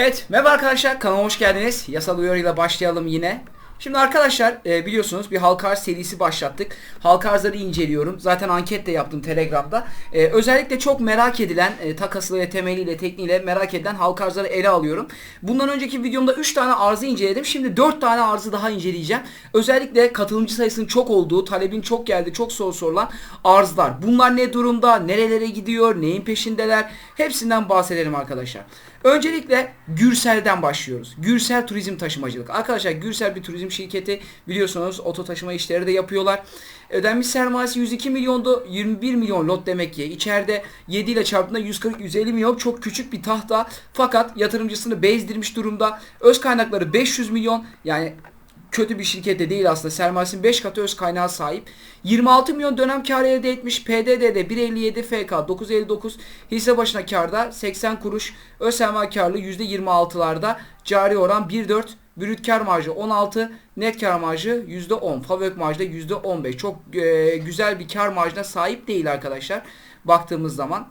Evet merhaba arkadaşlar kanalıma hoş geldiniz. Yasal uyarıyla başlayalım yine. Şimdi arkadaşlar e, biliyorsunuz bir halka arz serisi başlattık. Halka arzları inceliyorum. Zaten anket de yaptım Telegram'da. E, özellikle çok merak edilen e, takasıyla, temeliyle, tekniğiyle merak edilen halka arzları ele alıyorum. Bundan önceki videomda 3 tane arzı inceledim. Şimdi 4 tane arzı daha inceleyeceğim. Özellikle katılımcı sayısının çok olduğu, talebin çok geldi, çok soru sorulan arzlar. Bunlar ne durumda, nerelere gidiyor, neyin peşindeler hepsinden bahsedelim arkadaşlar. Öncelikle Gürsel'den başlıyoruz. Gürsel Turizm Taşımacılık. Arkadaşlar Gürsel bir turizm şirketi biliyorsunuz oto taşıma işleri de yapıyorlar. Ödenmiş sermayesi 102 milyondu. 21 milyon lot demek ki. İçeride 7 ile çarptığında 140-150 milyon çok küçük bir tahta. Fakat yatırımcısını bezdirmiş durumda. Öz kaynakları 500 milyon. Yani kötü bir şirket de değil aslında. Sermayesinin 5 katı öz kaynağı sahip. 26 milyon dönem kar elde etmiş. PDD'de 1.57 FK 9.59 hisse başına karda 80 kuruş. Öz sermaye karlı %26'larda. Cari oran 1.4 Brüt kar marjı 16, net kar marjı %10, fabrik marjı da %15. Çok e, güzel bir kar marjına sahip değil arkadaşlar. Baktığımız zaman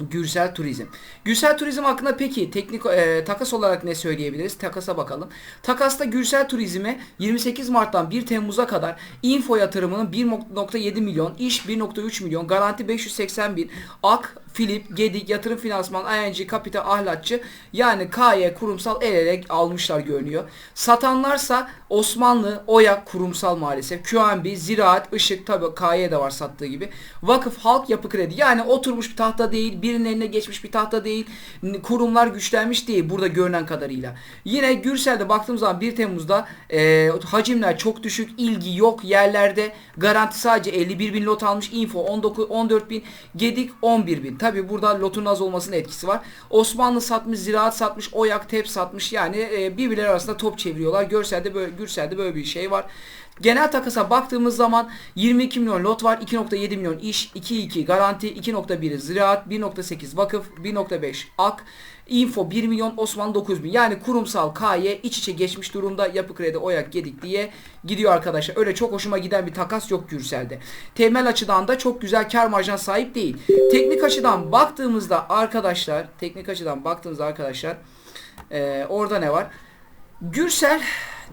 Gürsel Turizm. Gürsel Turizm hakkında peki teknik e, takas olarak ne söyleyebiliriz? Takasa bakalım. Takasta Gürsel Turizm'e 28 Mart'tan 1 Temmuz'a kadar info yatırımının 1.7 milyon, iş 1.3 milyon, garanti 580 bin, AK, Philip, Gedik, Yatırım Finansman, ING, Kapital, Ahlatçı yani KY kurumsal el ele almışlar görünüyor. Satanlarsa Osmanlı, Oyak kurumsal maalesef, QNB, Ziraat, Işık tabi KY de var sattığı gibi. Vakıf, Halk, Yapı Kredi yani oturmuş bir tahta değil, birinin eline geçmiş bir tahta değil, kurumlar güçlenmiş değil burada görünen kadarıyla. Yine Gürsel'de baktığımız zaman 1 Temmuz'da e, hacimler çok düşük, ilgi yok yerlerde, garanti sadece 51 bin lot almış, info 19, 14 bin, Gedik 11 bin. Tabi burada lotun az olmasının etkisi var. Osmanlı satmış, Ziraat satmış, Oyak, Tep satmış. Yani e, birbirleri arasında top çeviriyorlar. Görselde böyle, Gürsel'de böyle bir şey var. Genel takasa baktığımız zaman 22 milyon lot var. 2.7 milyon iş, 2.2 garanti, 2.1 ziraat, 1.8 vakıf, 1.5 ak, info 1 milyon, Osmanlı 9 bin. Yani kurumsal KY iç içe geçmiş durumda. Yapı kredi, oyak, gedik diye gidiyor arkadaşlar. Öyle çok hoşuma giden bir takas yok Gürsel'de. Temel açıdan da çok güzel kar marjına sahip değil. Teknik açıdan baktığımızda arkadaşlar, teknik açıdan baktığımızda arkadaşlar ee, orada ne var? Gürsel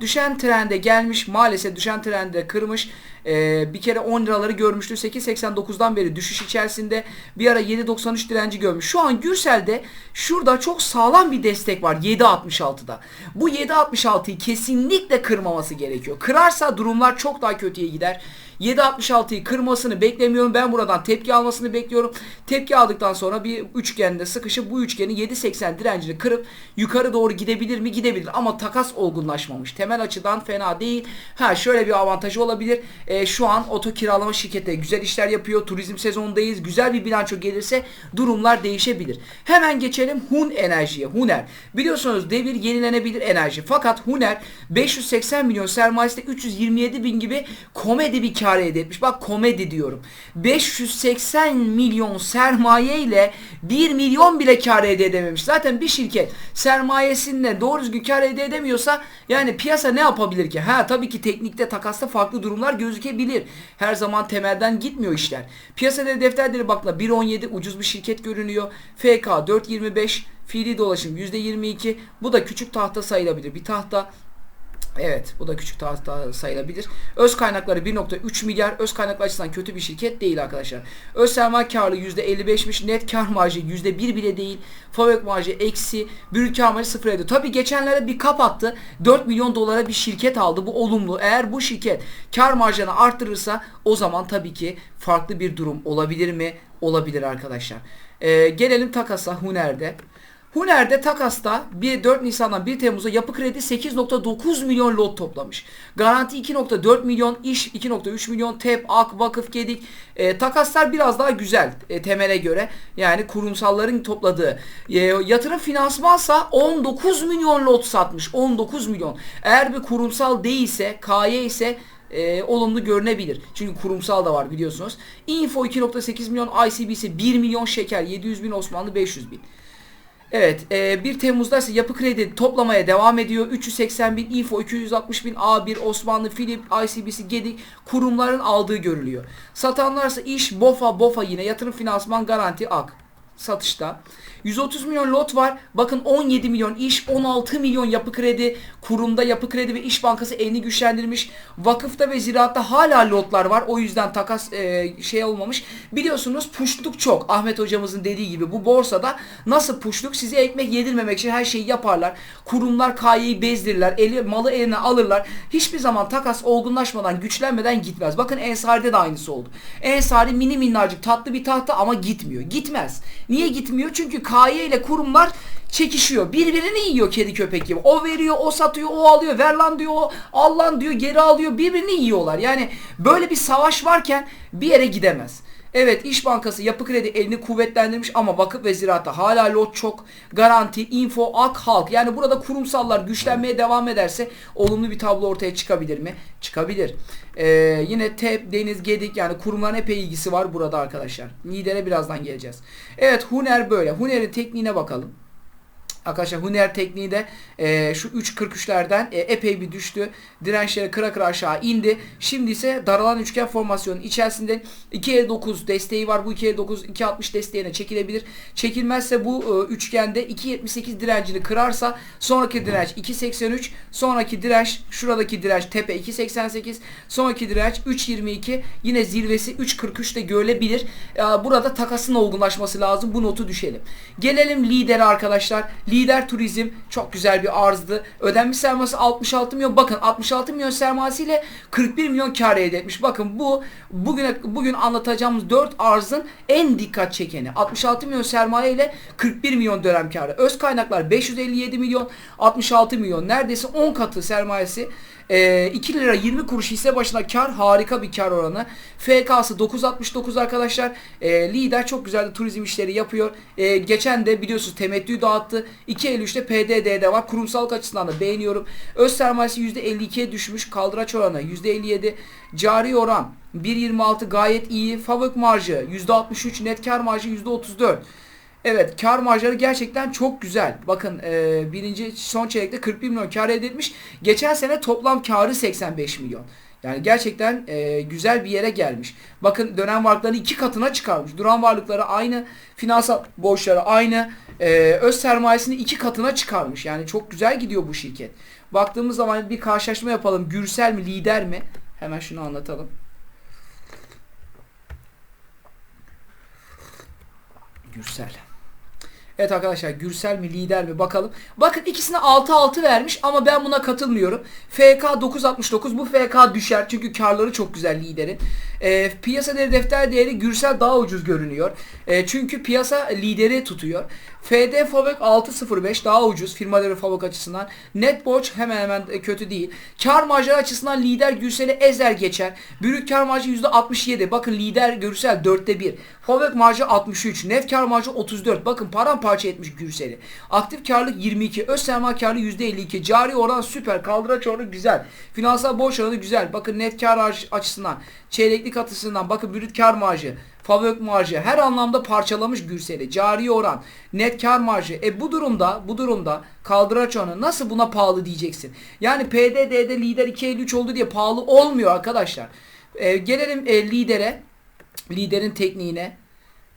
düşen trende gelmiş maalesef düşen trende kırmış. Ee, bir kere 10 liraları görmüştü. 8.89'dan beri düşüş içerisinde. Bir ara 7.93 direnci görmüş. Şu an Gürsel'de şurada çok sağlam bir destek var 7.66'da bu 7.66'yı kesinlikle kırmaması gerekiyor. Kırarsa durumlar çok daha kötüye gider 7.66'yı kırmasını beklemiyorum. Ben buradan tepki almasını bekliyorum. Tepki aldıktan sonra bir üçgende sıkışıp bu üçgenin 7.80 direncini kırıp yukarı doğru gidebilir mi? Gidebilir. Ama takas olgunlaşmamış. Temel açıdan fena değil. Ha şöyle bir avantajı olabilir. E, şu an oto kiralama şirketi güzel işler yapıyor. Turizm sezonundayız. Güzel bir bilanço gelirse durumlar değişebilir. Hemen geçelim Hun Enerji'ye. Huner. Biliyorsunuz devir yenilenebilir enerji. Fakat Huner 580 milyon sermayesinde 327 bin gibi komedi bir kar elde etmiş. Bak komedi diyorum. 580 milyon sermaye ile 1 milyon bile kar elde edememiş. Zaten bir şirket sermayesinde doğru düzgün kar elde edemiyorsa yani piyasa ne yapabilir ki? Ha tabii ki teknikte takasta farklı durumlar gözükebilir. Her zaman temelden gitmiyor işler. Piyasada defterleri bakla 1.17 ucuz bir şirket görünüyor. FK 4.25 fiili dolaşım %22. Bu da küçük tahta sayılabilir. Bir tahta Evet bu da küçük tahta sayılabilir. Öz kaynakları 1.3 milyar. Öz kaynaklar açısından kötü bir şirket değil arkadaşlar. Öz sermaye karlı %55'miş. Net kar marjı %1 bile değil. Fabrik marjı eksi. Brüt kar marjı 0 ediyor. Tabi geçenlerde bir kapattı. 4 milyon dolara bir şirket aldı. Bu olumlu. Eğer bu şirket kar marjını arttırırsa o zaman tabii ki farklı bir durum olabilir mi? Olabilir arkadaşlar. Ee, gelelim takasa Huner'de. Huner'de takasta 1 4 Nisan'dan 1 Temmuz'a yapı kredi 8.9 milyon lot toplamış. Garanti 2.4 milyon, iş 2.3 milyon, TEP, AK, Vakıf, Gedik. E, takaslar biraz daha güzel e, temele göre. Yani kurumsalların topladığı. E, yatırım finansmansa 19 milyon lot satmış. 19 milyon. Eğer bir kurumsal değilse, KY ise e, olumlu görünebilir. Çünkü kurumsal da var biliyorsunuz. Info 2.8 milyon, ICBC 1 milyon şeker, 700 bin Osmanlı, 500 bin. Evet e, 1 Temmuz'da ise yapı kredi toplamaya devam ediyor. 380 bin info 260 bin A1 Osmanlı Philip ICBC Gedik kurumların aldığı görülüyor. Satanlarsa iş BOFA BOFA yine yatırım finansman garanti AK. Satışta. 130 milyon lot var. Bakın 17 milyon iş, 16 milyon yapı kredi, kurumda yapı kredi ve iş bankası elini güçlendirmiş. Vakıfta ve ziraatta hala lotlar var. O yüzden takas e, şey olmamış. Biliyorsunuz puşluk çok. Ahmet hocamızın dediği gibi bu borsada nasıl puşluk size ekmek yedirmemek için her şeyi yaparlar. Kurumlar kayeyi bezdirirler. Eli, malı eline alırlar. Hiçbir zaman takas olgunlaşmadan, güçlenmeden gitmez. Bakın Ensari'de de aynısı oldu. Ensari mini minnacık tatlı bir tahta ama gitmiyor. Gitmez. Niye gitmiyor? Çünkü KY ile kurumlar çekişiyor. Birbirini yiyor kedi köpek gibi. O veriyor, o satıyor, o alıyor. Ver lan diyor, o al lan diyor, geri alıyor. Birbirini yiyorlar. Yani böyle bir savaş varken bir yere gidemez. Evet İş Bankası Yapı Kredi elini kuvvetlendirmiş ama vakıf ve ziraatta hala lot çok. Garanti, info, ak, halk. Yani burada kurumsallar güçlenmeye devam ederse olumlu bir tablo ortaya çıkabilir mi? Çıkabilir. Ee, yine TEP, Deniz, Gedik yani kurumların epey ilgisi var burada arkadaşlar. Lidere birazdan geleceğiz. Evet Huner böyle. Huner'in tekniğine bakalım. Arkadaşlar Huner tekniği de e, şu 3.43'lerden e, epey bir düştü. Dirençleri kıra kıra aşağı indi. Şimdi ise daralan üçgen formasyonun içerisinde 2.59 desteği var. Bu 2.59 2.60 desteğine çekilebilir. Çekilmezse bu e, üçgende 2.78 direncini kırarsa sonraki direnç 2.83 sonraki direnç şuradaki direnç tepe 2.88 sonraki direnç 3.22 yine zirvesi 3.43'te görülebilir. E, burada takasın olgunlaşması lazım. Bu notu düşelim. Gelelim lidere arkadaşlar. Lider turizm çok güzel bir arzdı. Ödenmiş sermayesi 66 milyon. Bakın 66 milyon sermayesiyle 41 milyon kar elde etmiş. Bakın bu bugüne bugün anlatacağımız 4 arzın en dikkat çekeni. 66 milyon sermaye ile 41 milyon dönem karı. Öz kaynaklar 557 milyon, 66 milyon. Neredeyse 10 katı sermayesi. E, 2 lira 20 kuruş hisse başına kar harika bir kar oranı. FK'sı 9.69 arkadaşlar. E, lider çok güzel de turizm işleri yapıyor. E, geçen de biliyorsunuz temettü dağıttı. 2.53'te PDD'de var. Kurumsal açısından da beğeniyorum. Öz sermayesi %52'ye düşmüş. Kaldıraç oranı %57. Cari oran 1.26 gayet iyi. Fabrik marjı %63. Net kar marjı %34. Evet kar marjları gerçekten çok güzel. Bakın e, birinci son çeyrekte 41 milyon kar elde etmiş. Geçen sene toplam karı 85 milyon. Yani gerçekten e, güzel bir yere gelmiş. Bakın dönem varlıklarını iki katına çıkarmış. Duran varlıkları aynı, finansal borçları aynı, e, öz sermayesini iki katına çıkarmış. Yani çok güzel gidiyor bu şirket. Baktığımız zaman bir karşılaşma yapalım. Gürsel mi, lider mi? Hemen şunu anlatalım. Gürsel. Evet arkadaşlar Gürsel mi lider mi bakalım. Bakın ikisine 6-6 vermiş ama ben buna katılmıyorum. FK 969 bu FK düşer çünkü karları çok güzel liderin. E, piyasa değeri defter değeri Gürsel daha ucuz görünüyor. E, çünkü piyasa lideri tutuyor. FD Fabrik 6.05 daha ucuz firma değeri Fabrik açısından. Net borç hemen hemen kötü değil. Kar marjları açısından lider Gürsel'i ezer geçer. Brüt kar marjı %67. Bakın lider Gürsel 4'te 1. Fabrik marjı 63. Net kar marjı 34. Bakın paramparça etmiş Gürsel'i. Aktif karlılık 22. Öz sermaye karlı %52. Cari oran süper. Kaldıraç oranı güzel. Finansal borç oranı güzel. Bakın net kar açısından. Çeyreklik açısından. Bakın brüt kar marjı. Fabrik marjı her anlamda parçalamış Gürsel'i. Cari oran, net kar marjı. E bu durumda bu durumda kaldıraç nasıl buna pahalı diyeceksin. Yani PDD'de lider 2.53 oldu diye pahalı olmuyor arkadaşlar. E, gelelim e, lidere. Liderin tekniğine.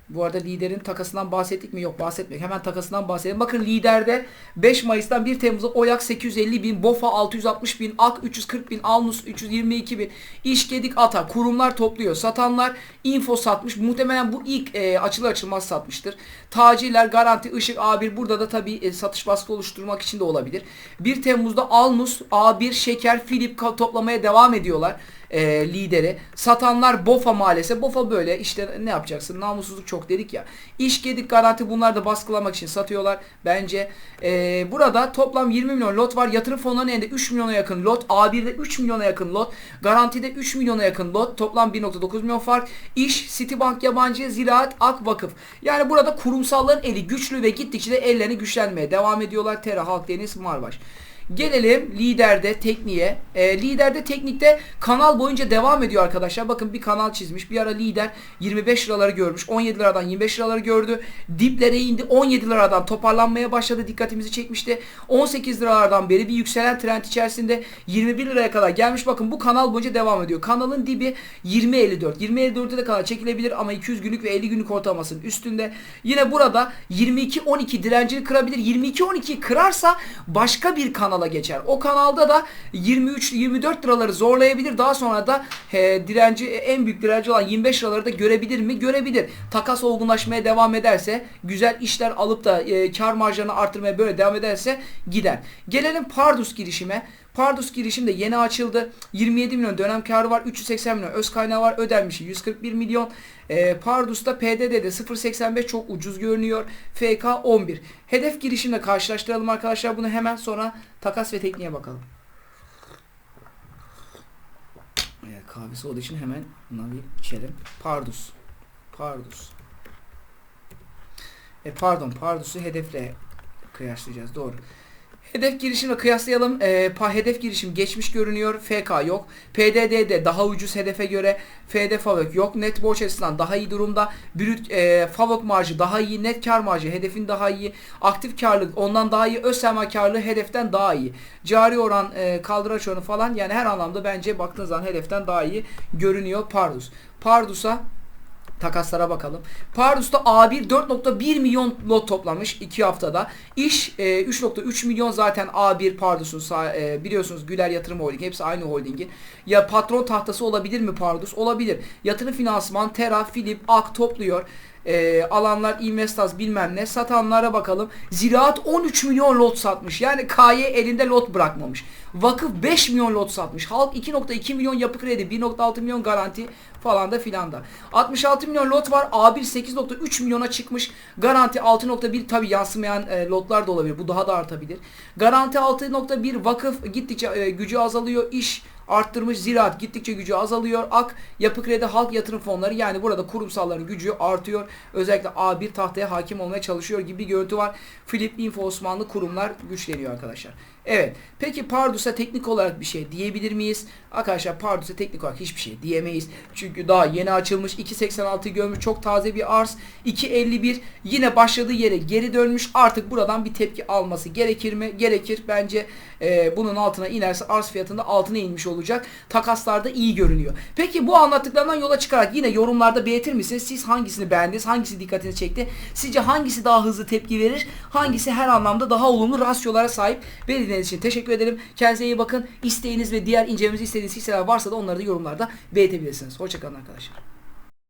Bu arada liderin takasından bahsettik mi? Yok bahsetmek. Hemen takasından bahsedelim. Bakın liderde 5 Mayıs'tan 1 Temmuz'a Oyak 850 bin, Bofa 660 bin, Ak 340 bin, Alnus 322 bin, İşgedik Ata kurumlar topluyor. Satanlar info satmış. Muhtemelen bu ilk e, açılır açılmaz satmıştır. Tacirler, Garanti, Işık, A1 burada da tabii e, satış baskı oluşturmak için de olabilir. 1 Temmuz'da Alnus, A1, Şeker, Filip toplamaya devam ediyorlar e, lideri. Satanlar BOFA maalesef. BOFA böyle işte ne yapacaksın? Namussuzluk çok dedik ya. İş gedik garanti bunlar da baskılamak için satıyorlar. Bence e, burada toplam 20 milyon lot var. Yatırım fonlarının elinde 3 milyona yakın lot. A1'de 3 milyona yakın lot. Garantide 3 milyona yakın lot. Toplam 1.9 milyon fark. İş, Citibank yabancı, Ziraat, Ak Vakıf. Yani burada kurumsalların eli güçlü ve gittikçe de ellerini güçlenmeye devam ediyorlar. Tera, Halk Deniz, Marbaş. Gelelim liderde tekniğe. E, liderde teknikte kanal boyunca devam ediyor arkadaşlar. Bakın bir kanal çizmiş. Bir ara lider 25 liraları görmüş. 17 liradan 25 liraları gördü. Diplere indi. 17 liradan toparlanmaya başladı. Dikkatimizi çekmişti. 18 liralardan beri bir yükselen trend içerisinde 21 liraya kadar gelmiş. Bakın bu kanal boyunca devam ediyor. Kanalın dibi 20.54. 20.54'e de kadar çekilebilir ama 200 günlük ve 50 günlük ortalamasının üstünde. Yine burada 22.12 direncini kırabilir. 22.12 kırarsa başka bir kanala geçer. O kanalda da 23-24 liraları zorlayabilir. Daha sonra da e, direnci en büyük direnci olan 25 liraları da görebilir mi? Görebilir. Takas olgunlaşmaya devam ederse, güzel işler alıp da e, kar marjlarını artırmaya böyle devam ederse gider. Gelelim Pardus girişime. Pardus girişim de yeni açıldı. 27 milyon dönem karı var. 380 milyon öz kaynağı var. Ödenmişi 141 milyon. E, Pardus'ta PDD'de 0.85 çok ucuz görünüyor. FK 11. Hedef girişimle karşılaştıralım arkadaşlar. Bunu hemen sonra takas ve tekniğe bakalım. Evet, kahvesi olduğu için hemen buna bir içelim. Pardus. Pardus. E pardon Pardus'u hedefle kıyaslayacağız. Doğru. Hedef girişimle kıyaslayalım. E, pa, hedef girişim geçmiş görünüyor. FK yok. PDD'de daha ucuz hedefe göre. FD Favok yok. Net borç açısından daha iyi durumda. Brüt e, Favok marjı daha iyi. Net kar marjı hedefin daha iyi. Aktif karlılık ondan daha iyi. Öz sermaye karlılığı hedeften daha iyi. Cari oran e, kaldıraç oranı falan yani her anlamda bence baktığınız zaman hedeften daha iyi görünüyor Pardus. Pardus'a takaslara bakalım. Pardus'ta A1 4.1 milyon lot toplamış 2 haftada. İş e, 3.3 milyon zaten A1 Pardus'un e, biliyorsunuz Güler Yatırım Holding hepsi aynı holdingin. Ya patron tahtası olabilir mi Pardus? Olabilir. Yatırım finansman, Tera, Philip, Ak topluyor. E, alanlar Investas bilmem ne satanlara bakalım. Ziraat 13 milyon lot satmış. Yani KY elinde lot bırakmamış. Vakıf 5 milyon lot satmış. Halk 2.2 milyon yapı kredi, 1.6 milyon garanti falan da filan da. 66 milyon lot var. A1 8.3 milyona çıkmış. Garanti 6.1 tabi yansımayan e, lotlar da olabilir. Bu daha da artabilir. Garanti 6.1 vakıf gittikçe e, gücü azalıyor. İş arttırmış. Ziraat gittikçe gücü azalıyor. Ak, yapı kredi, halk yatırım fonları yani burada kurumsalların gücü artıyor. Özellikle A1 tahtaya hakim olmaya çalışıyor gibi bir görüntü var. Philip Info Osmanlı kurumlar güçleniyor arkadaşlar. Evet. Peki Pardus'a teknik olarak bir şey diyebilir miyiz? Arkadaşlar Pardus'a teknik olarak hiçbir şey diyemeyiz. Çünkü daha yeni açılmış 2.86 görmüş çok taze bir arz. 2.51 yine başladığı yere geri dönmüş. Artık buradan bir tepki alması gerekir mi? Gerekir. Bence e, bunun altına inerse arz fiyatında altına inmiş olacak. Takaslarda iyi görünüyor. Peki bu anlattıklarından yola çıkarak yine yorumlarda belirtir misiniz? Siz hangisini beğendiniz? Hangisi dikkatinizi çekti? Sizce hangisi daha hızlı tepki verir? Hangisi her anlamda daha olumlu rasyolara sahip? Beni dinlediğiniz için teşekkür ederim. Kendinize iyi bakın. İsteğiniz ve diğer incelememizi istediğiniz hisseler varsa da onları da yorumlarda belirtebilirsiniz. Hoşçakalın arkadaşlar.